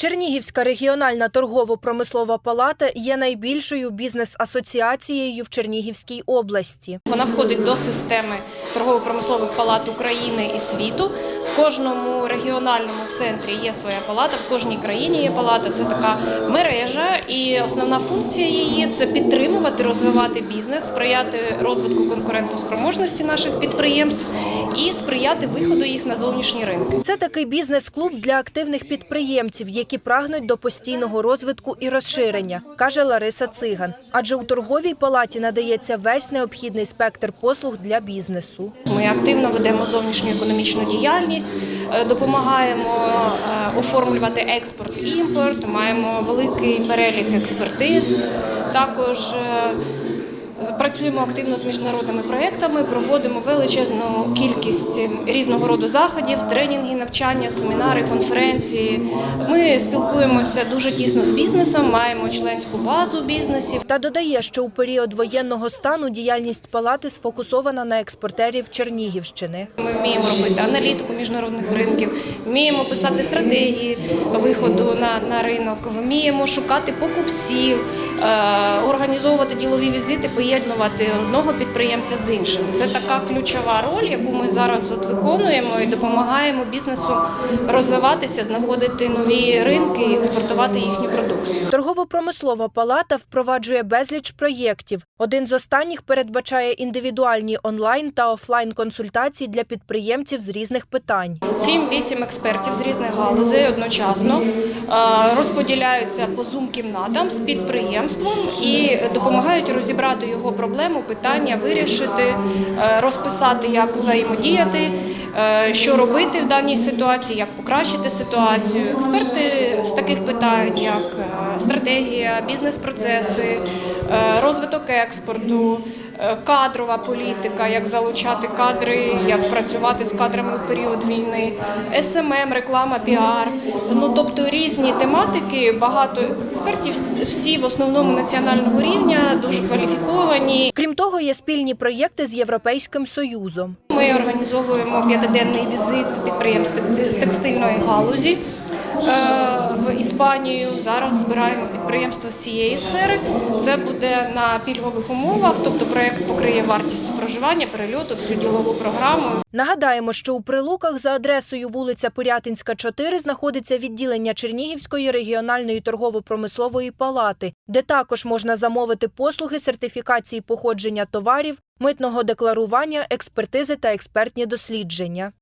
Чернігівська регіональна торгово-промислова палата є найбільшою бізнес-асоціацією в Чернігівській області. Вона входить до системи торгово-промислових палат України і світу. Кожному регіональному центрі є своя палата, в кожній країні є палата. Це така мережа, і основна функція її це підтримувати, розвивати бізнес, сприяти розвитку конкурентоспроможності наших підприємств і сприяти виходу їх на зовнішні ринки. Це такий бізнес-клуб для активних підприємців, які прагнуть до постійного розвитку і розширення, каже Лариса Циган. Адже у торговій палаті надається весь необхідний спектр послуг для бізнесу. Ми активно ведемо зовнішню економічну діяльність, допомагаємо е, оформлювати експорт і імпорт, маємо великий перелік експертиз. Також е, працюємо активно з міжнародними проєктами, проводимо величезну кількість різного роду заходів, тренінги, навчання, семінари, конференції. Ми спілкуємося дуже тісно з бізнесом, маємо членську базу бізнесів. Та додає, що у період воєнного стану діяльність палати сфокусована на експортерів Чернігівщини. Ми вміємо робити аналітику міжнародних ринків, вміємо писати стратегії виходу на, на ринок, вміємо шукати покупців, організовувати ділові візити, поєднувати одного підприємця з іншим. Це така ключова роль, яку ми зараз от виконуємо і допомагаємо бізнесу розвиватися, знаходити нові ринки і експортувати їхню продукцію. Торгово-промислова палата впроваджує безліч проєктів. Один з останніх передбачає індивідуальні онлайн та офлайн консультації для підприємців з різних питань. Сім-вісім експертів з різних галузей одночасно е, розподіляються по зум-кімнатам з підприємством і допомагають розібрати його проблему, питання, вирішити, е, розписати, як взаємодіяти, е, що робити в даній ситуації, як покращити ситуацію. Експерти з таких питань, як е, стратегія, бізнес-процеси, розвиток експорту. Е, Кадрова політика, як залучати кадри, як працювати з кадрами у період війни, СММ, реклама, піар. Ну тобто різні тематики, багато експертів, всі в основному національного рівня, дуже кваліфіковані. Крім того, є спільні проєкти з Європейським Союзом. Ми організовуємо п'ятиденний візит підприємств текстильної галузі. В Іспанію зараз збираємо підприємства з цієї сфери. Це буде на пільгових умовах, тобто проєкт покриє вартість проживання, перельоту, всю ділову програму. Нагадаємо, що у Прилуках за адресою вулиця Порятинська, 4 знаходиться відділення Чернігівської регіональної торгово-промислової палати, де також можна замовити послуги сертифікації походження товарів, митного декларування, експертизи та експертні дослідження.